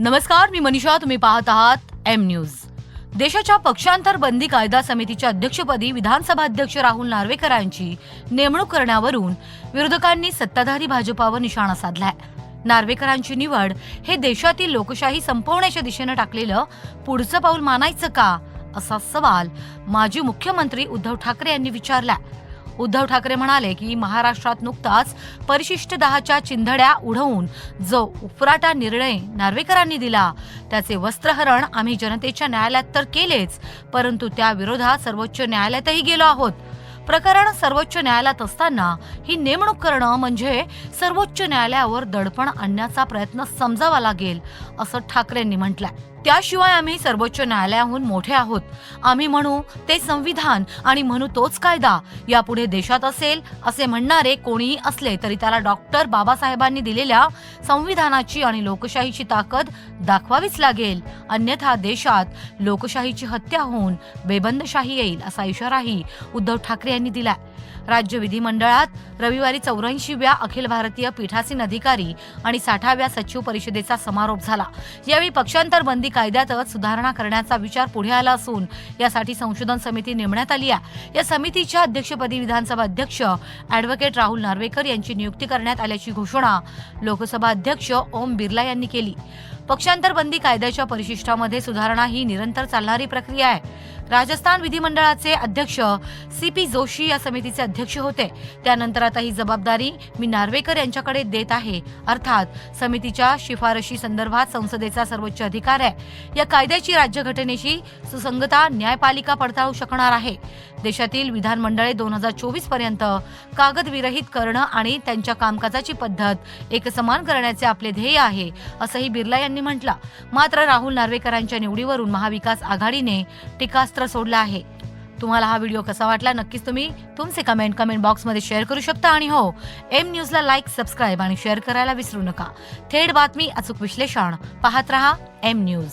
नमस्कार मी मनीषा तुम्ही पाहत आहात एम न्यूज देशाच्या पक्षांतर बंदी कायदा समितीच्या अध्यक्षपदी विधानसभा अध्यक्ष राहुल नार्वेकरांची नेमणूक करण्यावरून विरोधकांनी सत्ताधारी भाजपावर निशाणा साधलाय. नार्वेकरांची निवड हे देशातील लोकशाही संपवण्याच्या दिशेनं टाकलेलं पुढचं पाऊल मानायचं का? असा सवाल माजी मुख्यमंत्री उद्धव ठाकरे यांनी विचारलाय. उद्धव ठाकरे म्हणाले की महाराष्ट्रात नुकताच परिशिष्ट दहाच्या चिंधड्या उडवून जो उफराटा निर्णय नार्वेकरांनी दिला त्याचे वस्त्रहरण आम्ही जनतेच्या न्यायालयात तर केलेच परंतु त्या विरोधात सर्वोच्च न्यायालयातही गेलो आहोत. प्रकरण सर्वोच्च न्यायालयात असताना ही नेमणूक करणं म्हणजे सर्वोच्च न्यायालयावर दडपण आणण्याचा प्रयत्न समजावा लागेल असं ठाकरेंनी म्हटलंय. त्याशिवाय आम्ही सर्वोच्च न्यायालयाहून मोठे आहोत. आम्ही म्हणू ते संविधान आणि म्हणू तोच कायदा. यापुढे देशात असेल असे म्हणणारे कोणीही असले तरी त्याला डॉक्टर बाबासाहेबांनी दिलेल्या संविधानाची आणि लोकशाहीची ताकद दाखवावीच लागेल. अन्यथा देशात लोकशाहीची हत्या होऊन बेबंदशाही येईल असा इशाराही उद्धव ठाकरे यांनी दिला राज्य विधिमंडळात रविवारी चौऱ्याऐंशीव्या अखिल भारतीय पीठासीन अधिकारी आणि साठाव्या सचिव परिषदेचा समारोप झाला. यावेळी पक्षांतर बंदी कायद्यातच सुधारणा करण्याचा विचार पुढे आला असून यासाठी संशोधन समिती नेमण्यात आली आहे. या समितीच्या अध्यक्षपदी विधानसभा अध्यक्ष अॅडव्होकेट राहुल नार्वेकर यांची नियुक्ती करण्यात आल्याची घोषणा लोकसभा अध्यक्ष ओम बिर्ला यांनी केली. पक्षांतर बंदी कायद्याच्या परिशिष्टामध्ये सुधारणा ही निरंतर चालणारी प्रक्रिया आहे. राजस्थान विधिमंडळाचे अध्यक्ष सी पी जोशी या समितीचे अध्यक्ष होते. त्यानंतर आता ही जबाबदारी मी नार्वेकर यांच्याकडे देत आहे. अर्थात समितीच्या शिफारशी संदर्भात संसदेचा सर्वोच्च अधिकार आहे. या कायद्याची राज्यघटनेशी सुसंगता न्यायपालिका पडताळू शकणार आहे. देशातील विधानमंडळे दोन हजार चोवीसपर्यंत कागदविरहित करणं आणि त्यांच्या कामकाजाची पद्धत एकसमान करण्याचे आपले ध्येय आहे असंही बिर्ला यांनी म्हटलं. मात्र राहुल नार्वेकरांच्या निवडीवरून महाविकास आघाडीने टीकास्त्र सोडलं आहे. तुम्हाला हा व्हिडिओ कसा वाटला नक्कीच तुम्ही तुमचे कमेंट कमेंट बॉक्समध्ये शेअर करू शकता आणि हो एम न्यूजला लाईक सबस्क्राईब आणि शेअर करायला विसरू नका. थेट बातमी अचूक विश्लेषण. पाहत रहा एम न्यूज